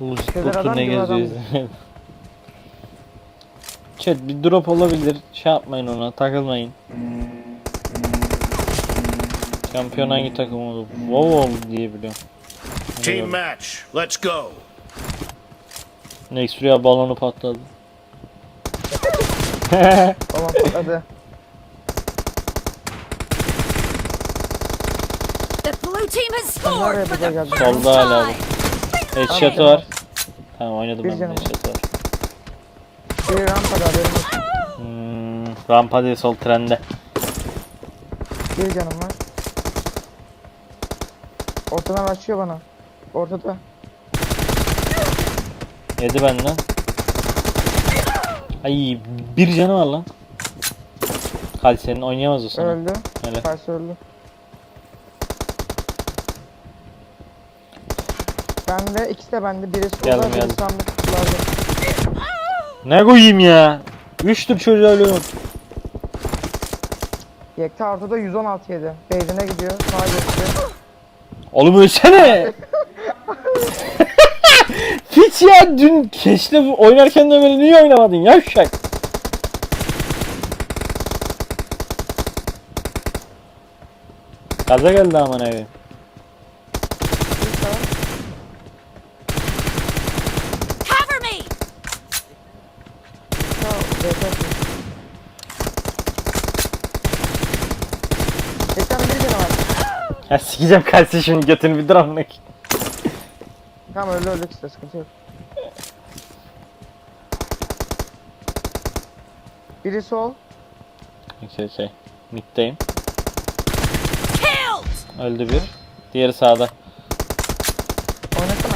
Müzik adam ne gibi adam. geziyoruz? Chat bir drop olabilir. Şey yapmayın ona takılmayın. Şampiyon hangi takım oldu? Wow diye biliyorum. Team match. Let's go. Next şuraya balonu patladı. Tamam hadi. The blue team has scored for the first time. Headshot Tamam. var. Tamam oynadım Bir ben canım var. headshot var. Bir rampada haberim olsun. Hmm, rampa değil sol trende. Bir canım var. Ortadan açıyor bana. Ortada. Yedi benden. Ay bir canı var lan. Hadi senin oynayamaz o sana. Öldü. Öyle. Karşı öldü. Bende ikisi de bende. Biri solda Geldim, biri geldim. sandık kutularda. Ne koyayım ya? Üçtür çocuğa ölüyorum. Yekta ortada 116 yedi. Beyzine gidiyor. Sağa geçti. Oğlum ölsene. Hiç ya dün keşle oynarken de böyle niye oynamadın ya uşak? Gaza geldi aman evi. Bir sağa. Cover me. Sağ. BT atıyor. Yekta'nın bir canı var. Ya sikeceğim kalsi şimdi götünü bir dur amına koyayım. Tamam öldü öldük işte sıkıntı yok. Biri sol. Okey. Mid'deyim. Killed. Öldü bir. Diğeri sağda. Oynasana.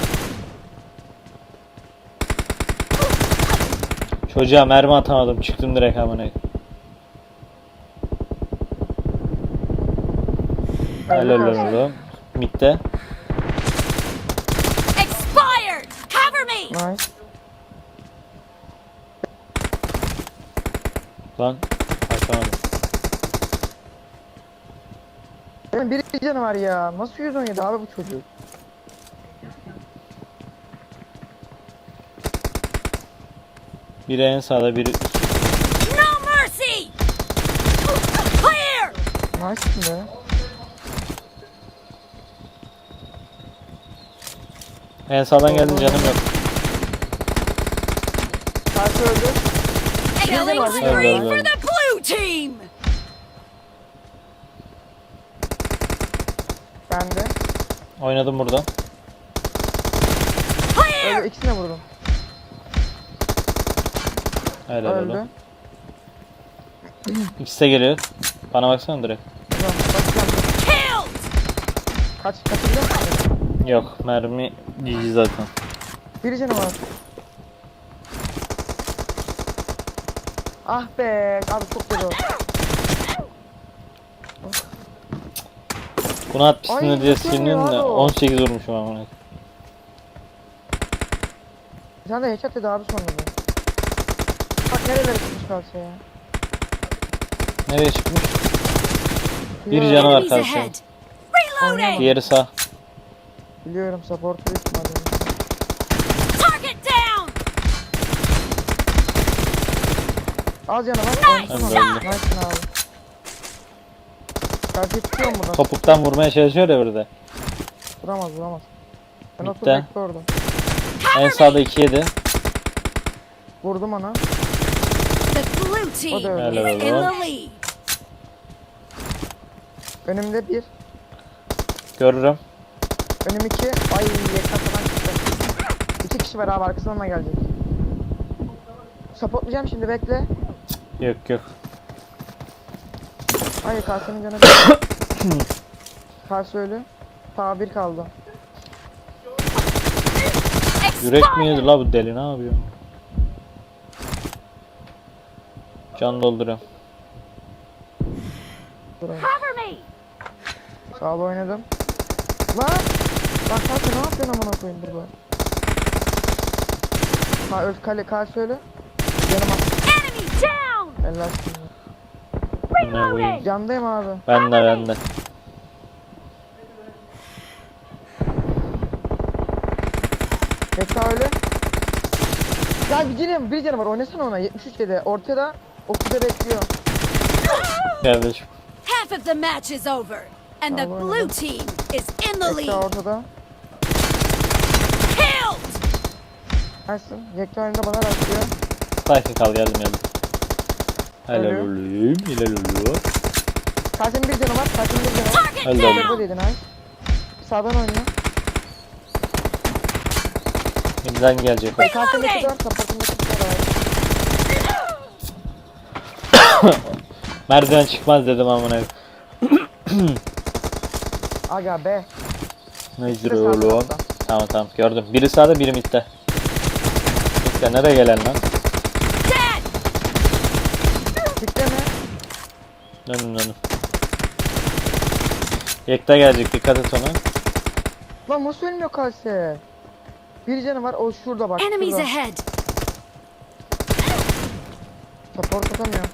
Çocuğa mermi atamadım. Çıktım direkt amına. Helal olsun oğlum. Mid'de. Expired. Cover me. Nice. Lan. Atamadım. Benim bir canı var ya. Nasıl 117 abi bu çocuk? Biri en sağda biri No mercy. Clear. Nice be. en sağdan geldin canım yok. Karşı öldü. Killing spree for the blue team. Bende. Oynadım burada. Clear. Öldü ikisine vurdum. Helal Öldü. oğlum. İkisi de geliyor. Bana baksana direkt. Tamam bakacağım. Killed. Kaç kaçabiliyor musun? Yok mermi GG zaten. Bir canı var. Ah be abi çok kötü. o. Bunu Ay, 60'ını diye nasıl ya de o? 18 vurmuşum amına. Bir tane de headshot dedi abi sonunda. Bak nerelere çıkmış kalsa ya. Nereye çıkmış? Bir canı var Enemies karşı. ahead. Reloading. Diğeri sağ. Biliyorum support büyük ihtimalle. Target down. Az canı var. Nice shot. Nice abi. Karşı tutuyor mu buradan? Topuktan vurmaya çalışıyor ya burada. Vuramaz vuramaz. Ben Bitti. otur bekle orada. En sağda 2 yedi. Vurdum ona. The blue team is in the lead. Önümde bir. Görürüm. Önüm iki. Ay yekatadan çıktı. İki kişi var abi arkasından da gelecek. Supportlayacağım şimdi bekle. Yok yok. Hayır karşının canı. Karşı ölü. Ta bir kaldı. Yürek mi Expired. yedi la bu deli ne yapıyor? Can dolduruyorum. Sağda oynadım. Lan! Lan kanka ne yapıyorsun amına koyayım burada? Ha öl kale karşı ölü. Yanıma. Enemy down. Eller şimdi. Candayım abi. Ben de ben de. Sağ öyle. Ya bir canım bir canım var oynasana ona 73 dedi. Ortada okuda bekliyor. Kardeşim. Half of the match is over, and the blue team is in the Ekta lead. ortada. Killed! Açsın. Yekta önünde bana rastlıyor. Sakin kal geldim geldim. Helal Ölüyor. olayım. Helal olayım. Kaçın bir canı var. Kaçın bir canı var. Target öldü. Bu down! dedi nice. Sağdan oynuyor. Bizden gelecek o. Karşındaki dört supportundaki dört Merdiven çıkmaz dedim amına. Aga be. Nedir oğlum? Tamam tamam gördüm. Biri sağda biri midde. Midde nereye gelen lan? Dikte mi? Dönün dönün. Yekta gelecek dikkat et ona. Lan nasıl ölmüyor kalse? Bir canı var o şurada bak. Enemies şurada. ahead! Support atamıyor.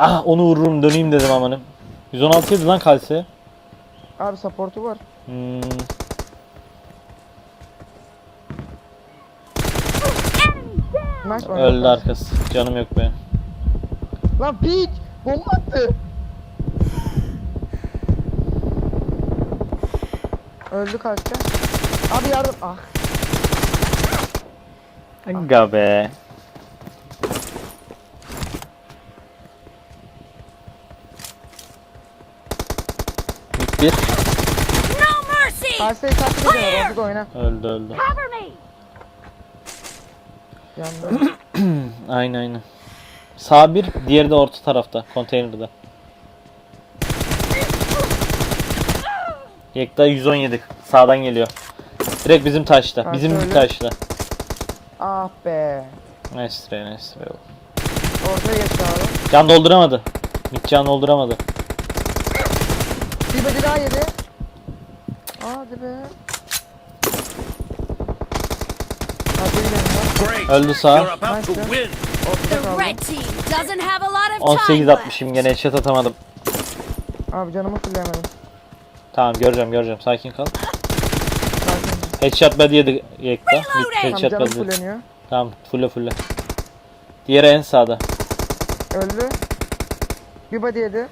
Ah onu vururum döneyim dedim amanım. 116 yedi lan kalse. Abi supportu var. Hmm. Nice Öldü arkası. Canım yok benim. Lan Pete! Bomba attı. Öldü kalse. Abi yardım. Ah. Aga be. Bir. No mercy! Kaçtı bir canı. Ortada oyna. Öldü öldü. Cover me! Yandı. Aynen aynen. Sağ bir, diğeri de orta tarafta, konteynerde. Yekta 117. Sağdan geliyor. Direkt bizim taşta. Ha, Bizim söyle. taşta. ah be. Nice try, nice try. Ortaya geçti abi. Can dolduramadı. Mid can dolduramadı. Bir body daha yedi. Hadi be. Hadi. Great. Öldü sağ. You're about to Nice. win. The kaldı. red team doesn't have a lot of 18 time left. atmışım gene headshot atamadım. Abi canımı fulleyemedim. Tamam göreceğim göreceğim sakin kal. Sakin. Headshot body yedi Yekta. Reloading. Tamam headshot canım body. fulleniyor. Tamam fulle fulle. Diğeri en sağda. Öldü. Bir body yedi.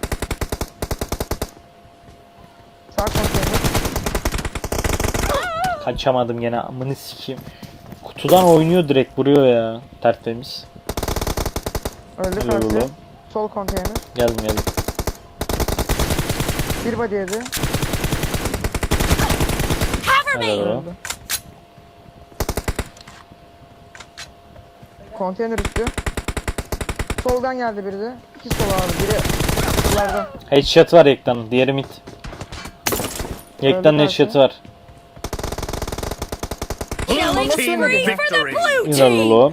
Sağ konteyner. Kaçamadım gene amını sikeyim. Kutudan oynuyor direkt vuruyor ya. Tertemiz. Öldü Helal oğlum. Sol konteyner. Geldim geldim. Bir body yedi. Cover Helal me! oğlum. Konteyner üstü. Soldan geldi biri de. İki sol abi. Biri sularda. Headshot var Yektan'ın. Diğeri mid. Yektan'ın headshot'ı var. Team victory. İnanılıyor.